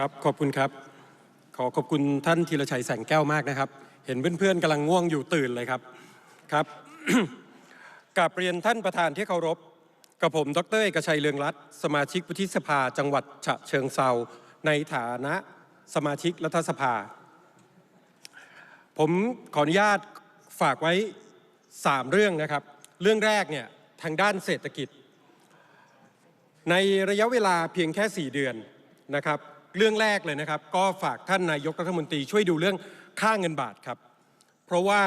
ครับขอบคุณครับ ขอขอบคุณท่านธีรชัยแสงแก้วมากนะครับ เห็นเพื่อนๆกำลังง่วงอยู่ตื่นเลยครับครับกับเรียนท่านประธานที่เคารพกับผม ดรเอกชัยเลืองรัตสมาชิกวุฒิสภาจังหวัดฉะเชิงเซาในฐานะสมาชิกรัฐสภา ผมขออนุญาตฝากไว้ 3 เรื่องนะครับ เรื่องแรกเนี่ยทางด้านเศรษฐกิจ ในระยะเวลาเพียงแค่ 4 เดือนนะครับ เรื่องแรกเลยนะครับ ก็ฝากท่านนายกรัฐมนตรีช่วยดูเรื่องค่าเงินบาทครับ เพราะว่า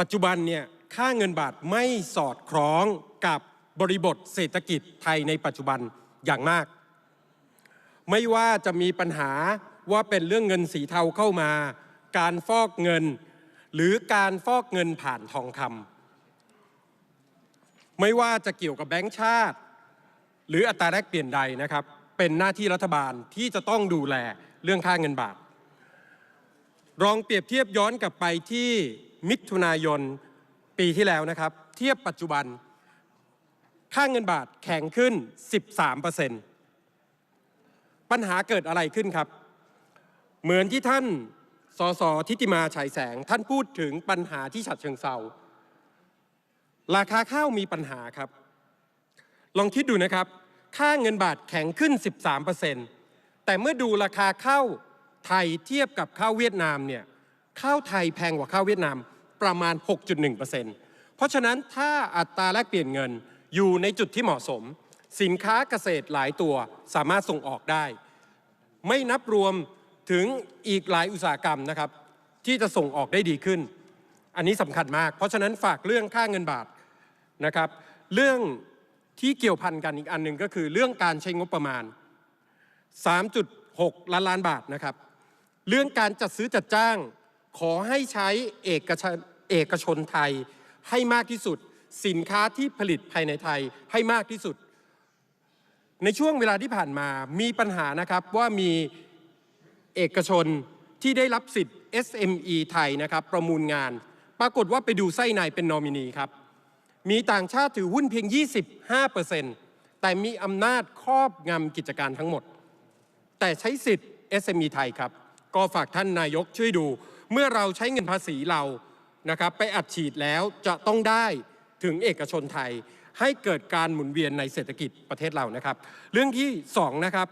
ปัจจุบันเนี่ยค่าเงินบาทไม่สอดคล้องกับบริบทเศรษฐกิจไทยในปัจจุบันอย่างมาก ไม่ว่าจะมีปัญหาว่าเป็นเรื่องเงินสีเทาเข้ามา การฟอกเงิน หรือการฟอกเงินผ่านทองคำไม่ว่าจะเกี่ยวกับแบงก์ชาติ หรืออัตราแลกเปลี่ยนใดนะครับ เป็นหน้าที่รัฐบาลที่จะต้องดูแลเรื่องค่าเงินบาทลองเปรียบเทียบย้อนกลับไปที่มิถุนายนปีที่แล้วนะครับ เทียบปัจจุบัน ค่าเงินบาทแข็งขึ้น 13%ปัญหาเกิดอะไรขึ้นครับ เหมือนที่ท่านสสทิติมาฉายแสง ท่านพูดถึงปัญหาที่ฉัดเชิงเซาราคาข้าวมีปัญหาครับ ลองคิดดูนะครับ ค่าเงินบาทแข็งขึ้น 13%แต่เมื่อดูราคาข้าวไทยเทียบกับข้าวเวียดนามเนี่ยข้าวไทยแพงกว่าข้าวเวียดนามประมาณ 6.1%เพราะฉะนั้นถ้าอัตราแลกเปลี่ยนเงินอยู่ในจุดที่เหมาะสม สินค้าเกษตรหลายตัวสามารถส่งออกได้ ไม่นับรวมถึงอีกหลายอุตสาหกรรมนะครับ ที่จะส่งออกได้ดีขึ้น อันนี้สำคัญมาก เพราะฉะนั้นฝากเรื่องค่าเงินบาทนะครับ เรื่อง ที่เกี่ยวพันกันอีกอันหนึ่งก็คือเรื่องการใช้งบประมาณ 3.6 ล้านล้านบาทนะครับ เรื่องการจัดซื้อจัดจ้างขอให้ใช้เอกชนเอกชนไทยให้มากที่สุด สินค้าที่ผลิตภายในไทยให้มากที่สุด ในช่วงเวลาที่ผ่านมามีปัญหานะครับว่ามีเอกชนที่ได้รับสิทธิ์ SME ไทยนะครับประมูลงาน ปรากฏว่าไปดูไส้ในเป็นนอมินีครับ มีต่างชาติถือหุ้นเพียง 25%แต่มีอำนาจครอบงำกิจการทั้งหมด แต่ใช้สิทธิ์ SME ไทยครับ ก็ฝากท่านนายกช่วยดู เมื่อเราใช้เงินภาษีเรานะครับไปอัดฉีดแล้วจะต้องได้ถึงเอกชนไทย ให้เกิดการหมุนเวียนในเศรษฐกิจประเทศเรานะครับ เรื่องที่สองนะครับ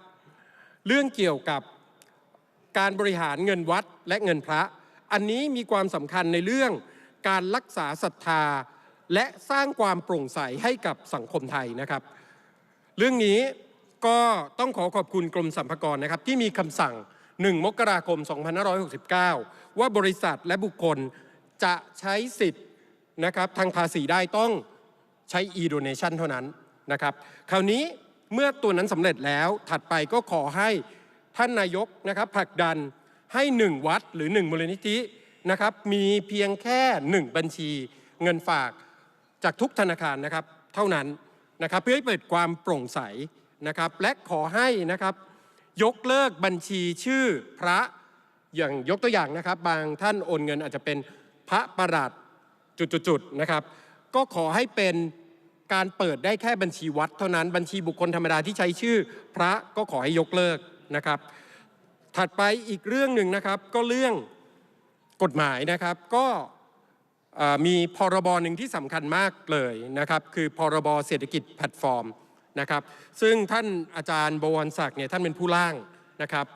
เรื่องเกี่ยวกับการบริหารเงินวัดและเงินพระ อันนี้มีความสำคัญในเรื่องการรักษาศรัทธา และสร้างความโปร่งใสให้กับสังคมไทยนะครับ เรื่องนี้ก็ต้องขอขอบคุณกรมสรรพากรนะครับ ที่มีคำสั่ง 1 มกราคม 2569 ว่าบริษัทและบุคคลจะใช้สิทธิ์นะครับทางภาษีได้ต้องใช้ e-donation เท่านั้นนะครับ คราวนี้เมื่อตัวนั้นสำเร็จแล้วถัดไปก็ขอให้ท่านนายกนะครับผลักดันให้ 1 วัดหรือ 1มูลนิธินะครับมีเพียงแค่ 1 บัญชีเงินฝาก จากทุกธนาคารนะครับเท่านั้นนะครับเพื่อให้เปิดความโปร่งใสนะครับและขอให้นะครับยกเลิกบัญชีชื่อพระอย่างยกตัวอย่างนะครับ บางท่านโอนเงินอาจจะเป็นพระประหลัดจุดๆนะครับ ก็ขอให้เป็นการเปิดได้แค่บัญชีวัดเท่านั้นบัญชีบุคคลธรรมดาที่ใช้ชื่อ พระก็ขอให้ยกเลิกนะครับ ถัดไปอีกเรื่องหนึ่งนะครับก็เรื่องกฎหมายนะครับ ก็ มีพรบหนึ่งที่สำคัญมากเลยนะครับ คือพรบเศรษฐกิจแพลตฟอร์มนะครับ ซึ่งท่านอาจารย์บวรศักดิ์เนี่ยท่านเป็นผู้ร่างนะครับ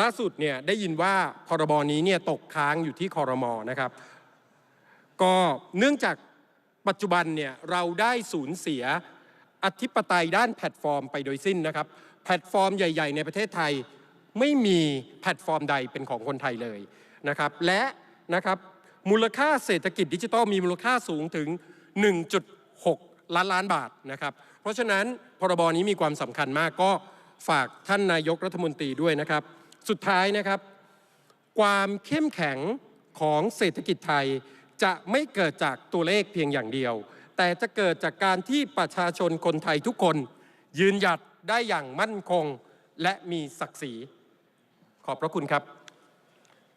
ล่าสุดเนี่ยได้ยินว่าพรบนี้เนี่ยตกค้างอยู่ที่คอรมอนะครับ ก็เนื่องจากปัจจุบันเนี่ยเราได้สูญเสียอธิปไตยด้านแพลตฟอร์มไปโดยสิ้นนะครับ แพลตฟอร์มใหญ่ ๆ ในประเทศไทยไม่มีแพลตฟอร์มใดเป็นของคนไทยเลยนะครับ และนะครับ มูลค่าเศรษฐกิจดิจิทัลมีมูลค่าสูงถึง 1.6 ล้านล้านบาทนะครับ เพราะฉะนั้นพรบนี้มีความสำคัญมากก็ฝากท่านนายกรัฐมนตรีด้วยนะครับ สุดท้ายนะครับ ความเข้มแข็งของเศรษฐกิจไทยจะไม่เกิดจากตัวเลขเพียงอย่างเดียว แต่จะเกิดจากการที่ประชาชนคนไทยทุกคน ยืนหยัดได้อย่างมั่นคงและมีศักดิ์ศรี ขอบพระคุณครับ